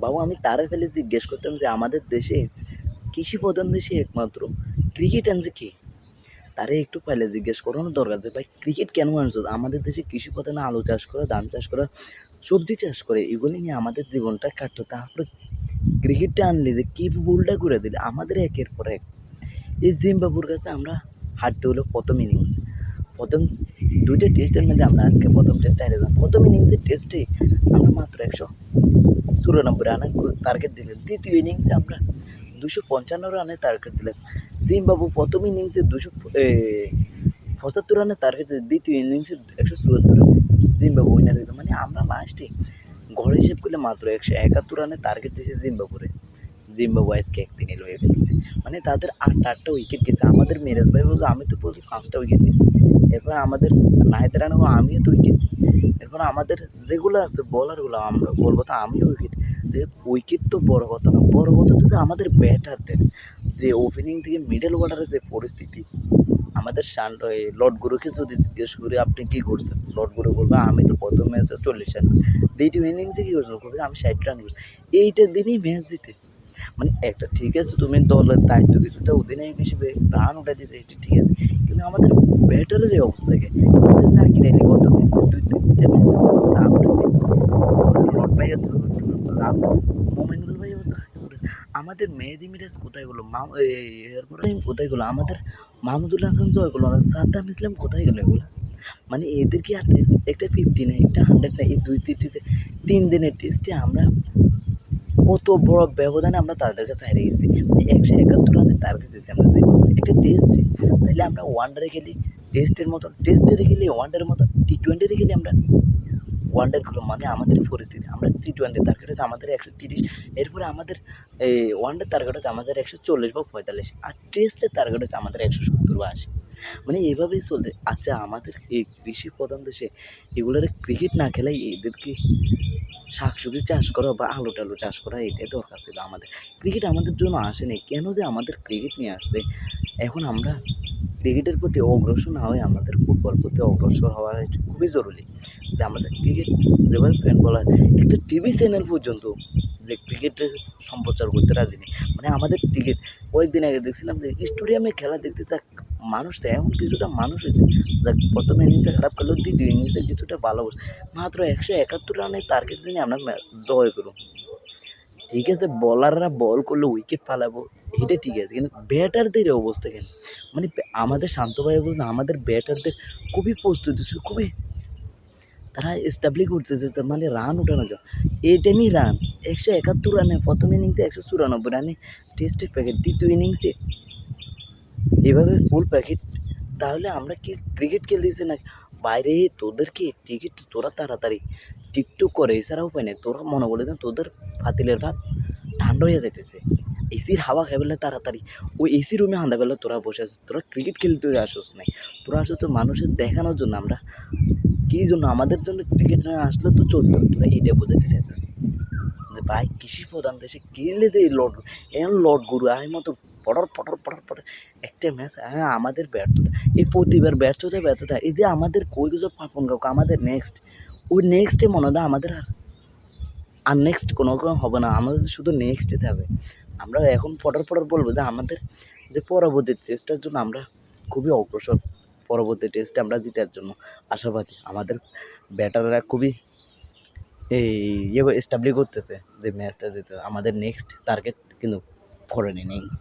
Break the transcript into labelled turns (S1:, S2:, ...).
S1: বাবু, আমি তারা ফেলে জিজ্ঞেস করতাম যে আমাদের দেশে কৃষি প্রধান দেশে একমাত্র ক্রিকেট আনছে কে? তারে একটু পাইলে জিজ্ঞেস করানো দরকার যে, ভাই ক্রিকেট কেন আনছো? আমাদের দেশে কৃষি প্রধান আলু চাষ করা, ধান চাষ করা, সবজি চাষ করে, এগুলি নিয়ে আমাদের জীবনটা কাটতো। তারপরে ক্রিকেটটা আনলে যে কী ভুলটা করে দিলে? আমাদের একের পর এক। এই জিম্বাবুর কাছে আমরা হারতে হলো প্রথম ইনিংস প্রথম দুইটা টেস্টের মধ্যে আমরা আজকে প্রথম টেস্ট হারে যান প্রথম ইনিংসের টেস্টে আমরা মাত্র একশো চুরানব্বই রানের টার্গেট দিলেন। দ্বিতীয় ইনিংসে আমরা দুশো পঞ্চান্ন রানের টার্গেট দিলেন। জিম্বাবু প্রথম ইনিংসে দুশো পঁচাত্তর রানের টার্গেট দিলেন। দ্বিতীয় ইনিংসে একশো চুয়াত্তর রানে জিম্বাবু উইনার হইল মানে আমরা লাস্টে ঘরে হিসেব করলে মাত্র একশো একাত্তর রানের টার্গেট দিয়েছে জিম্বাবুরে জিম্বাবু আজকে একদিনে লয়ে ফেলছে। মানে তাদের আট আটটা উইকেট গেছে। আমাদের মেরাজ ভাই বলতো আমি তো বলছি পাঁচটা উইকেট নিয়েছি। এরপর আমাদের নাহিদ রানা আমিও তো উইকেট এরপর আমাদের যেগুলো আছে বলারগুলো আমরা বলব তো আমিও উইকেট উইকেট তো বড় কথা না, বড় কথা যে আমাদের ব্যাটারদের যে ওপেনিং থেকে মিডল অর্ডারের যে পরিস্থিতি, আমাদের শান, এই লর্ড গুরুকে যদি জিজ্ঞেস করি, আপনি কী করছেন? লর্ড গুরু বলবে, আমি তো প্রথম ম্যাচে চল্লিশ রান দ্বিতীয় ইনিংসে কী করছেন বলবে, আমি ষাট রান করছি। এইটার দিনই ম্যাচ জিতে। মানে একটা ঠিক আছে, তুমি দলের দায়িত্ব কিছুটা অধিনায়ক হিসেবে রান উঠে দিয়েছে এটা ঠিক আছে। কিন্তু আমাদের ব্যাটারের এই অবস্থাকে জাকির আলী গত ম্যাচে দুই তিনটা ম্যাচ আছে রান উঠেছে লর্ড ভাই আছে রান মোমিনুল আমাদের মেহেদি মিরাজ কোথায় গেলো? এরপরে কোথায় গেলো? আমাদের মাহমুদুল হাসান জয় গেলো সাদ্দাম ইসলাম কোথায় গেলো এগুলো? মানে এদেরকে আর টেস্ট একটা ফিফটি নেই, একটা হান্ড্রেড নেই, এই দুই তিনটিতে তিন দিনের টেস্টে আমরা কত বড় ব্যবধানে আমরা তাদের কাছে হেরে গেছি। মানে একশো একাত্তর রানের টার্গেট দিয়েছি আমরা যে একটা টেস্টে তাহলে আমরা ওয়ানডারে খেলি টেস্টের মতন টেস্টের খেলি ওয়ানডারের মতন টি টোয়েন্টিতে খেলি আমরা। ওয়ানডার খেলো মানে আমাদের পরিস্থিতি। আমরা টি টোয়েন্টি টার্গেট হচ্ছে আমাদের একশো তিরিশ, এরপরে আমাদের এই ওয়ানডার টার্গেট হচ্ছে আমাদের একশো চল্লিশ বা পঁয়তাল্লিশ, আর টেস্টের টার্গেট হচ্ছে আমাদের একশো সত্তর বা আশি। মানে এইভাবেই চলতে আচ্ছা আমাদের এই কৃষি প্রধান দেশে এগুলোর ক্রিকেট না খেলাই এদেরকে শাকসবজি চাষ করা বা আলু টালু চাষ করা এটাই দরকার ছিল আমাদের। ক্রিকেট আমাদের জন্য আসেনি। কেন যে আমাদের ক্রিকেট নিয়ে আসছে? এখন আমরা ক্রিকেটের প্রতি অগ্রসর না হয়ে আমাদের প্রতি অগ্রসর হওয়া এটা খুবই জরুরি যে আমাদের ক্রিকেট যেভাবে ফ্যান বলার একটা টিভি চ্যানেল পর্যন্ত যে ক্রিকেটের সম্প্রচার করতে রাজি নেই। মানে আমাদের ক্রিকেট কয়েকদিন আগে দেখছিলাম যে স্টেডিয়ামে খেলা দেখতে চাক মানুষ তো এমন কিছুটা মানুষ হয়েছে, যাক প্রথম ইনিংসে খারাপ খেলো দ্বিতীয় ইনিংসে কিছুটা ভালো মাত্র একশো একাত্তর রানের টার্গেট নিয়ে আমরা জয় করব ঠিক আছে বলাররা বল করলে উইকেট পালাবো এটা ঠিক আছে, কিন্তু ব্যাটারদের অবস্থা কেন? মানে আমাদের শান্ত ভাই বলছে, আমাদের ব্যাটারদের খুবই প্রস্তুতি খুবই। তারা এস্টাবলি করছে যে মানে রান উঠানোর জন্য এইটা নিয়ে রান একশো একাত্তর রানে প্রথম ইনিংসে একশো চুরানব্বই রানে টেস্টের প্যাকেট দ্বিতীয় ইনিংসে এভাবে ফুল প্যাকেট তাহলে আমরা কি ক্রিকেট খেলতেছি না বাইরে তোদেরকে টিকিট তোরা তাড়াতাড়ি টিকটুক করে, এছাড়া উপায় নেই। তোরা মনে বলে দেন তোদের ফাতিলের ভাত ঠান্ডা হয়ে যাইতেছে। এসির হাওয়া খেয়ে তাড়াতাড়ি। ওই এসি রুমে হান্দা বেলা তোরা বসে আছিস। তোরা ক্রিকেট খেলতে আসোস নাই। তোরা আসো তো মানুষের দেখানোর জন্য আমরা কী জন্য আমাদের জন্য ক্রিকেট না আসলে তো চলতো তোরা এটা বোঝাতে চাইছিস। যে ভাই কৃষি প্রধান দেশে খেললে যে লর্ড এমন লর্ড গুরু আয় মতো পটর পটর পটর পটর একটা ম্যাচ হ্যাঁ আমাদের ব্যর্থতা। এই প্রতিবার ব্যর্থতা ব্যর্থতা, এই যে আমাদের কই কিছু পাপন কাউকে আমাদের নেক্সট ওই নেক্সটে মনে হয় আমাদের আর আর নেক্সট কোনো রকম হবে না, আমাদের শুধু নেক্সট হবে। আমরা এখন পটর পটর বলব যে আমাদের যে পরবর্তী টেস্টের জন্য আমরা খুবই অগ্রসর। পরবর্তী টেস্টে আমরা জিতার জন্য আশাবাদী। আমাদের ব্যাটাররা খুবই এই ইয়ে এস্টাবলি করতেছে যে ম্যাচটা যেতে আমাদের নেক্সট টার্গেট কিন্তু ফরেন ইনিংস